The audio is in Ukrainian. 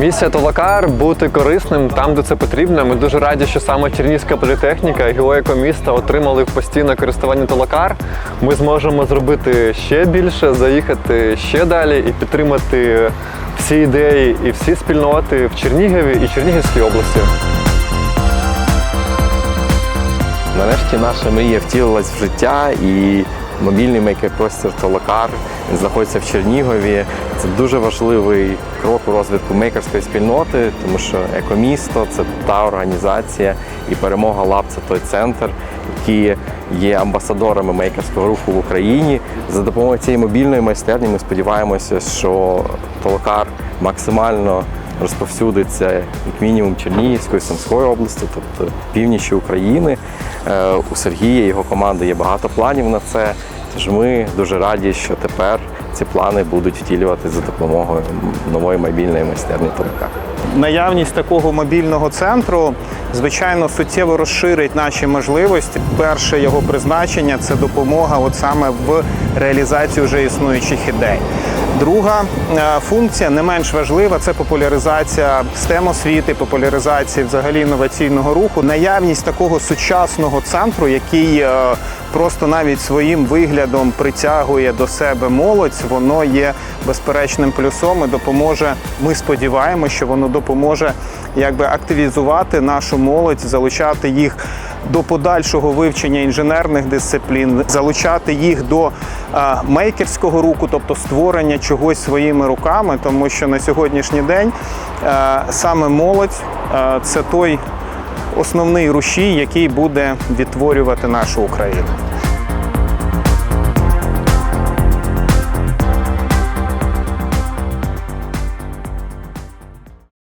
Місія Толокар бути корисним там, де це потрібно. Ми дуже раді, що саме Чернігівська політехніка і геоекоміста отримали в постійне користування Толокар. Ми зможемо зробити ще більше, заїхати ще далі і підтримати всі ідеї і всі спільноти в Чернігові і Чернігівській області. Нарешті наша мрія втілилась в життя і мобільний мейкер-простір Толокар він знаходиться в Чернігові. Це дуже важливий крок у розвитку мейкерської спільноти, тому що екомісто це та організація, і перемога Лаб це той центр, які є амбасадорами мейкерського руху в Україні. За допомогою цієї мобільної майстерні ми сподіваємося, що Толокар максимально розповсюдиться як мінімум Чернігівської, Сумської області, тобто північі України. Е, У Сергія і його команди є багато планів на це. Тож ми дуже раді, що тепер ці плани будуть втілювати за допомогою нової мобільної майстерні Толокар. Наявність такого мобільного центру, звичайно, суттєво розширить наші можливості. Перше його призначення це допомога от саме в реалізації вже існуючих ідей. Друга е, функція не менш важлива це популяризація STEM освіти, популяризація взагалі інноваційного руху. Наявність такого сучасного центру, який е, просто навіть своїм виглядом притягує до себе молодь, воно є безперечним плюсом і допоможе. Ми сподіваємося, що воно допоможе якби активізувати нашу молодь, залучати їх до подальшого вивчення інженерних дисциплін, залучати їх до е, мейкерського руху, тобто створення чогось своїми руками, тому що на сьогоднішній день е, саме молодь е, це той основний рушій, який буде відтворювати нашу Україну.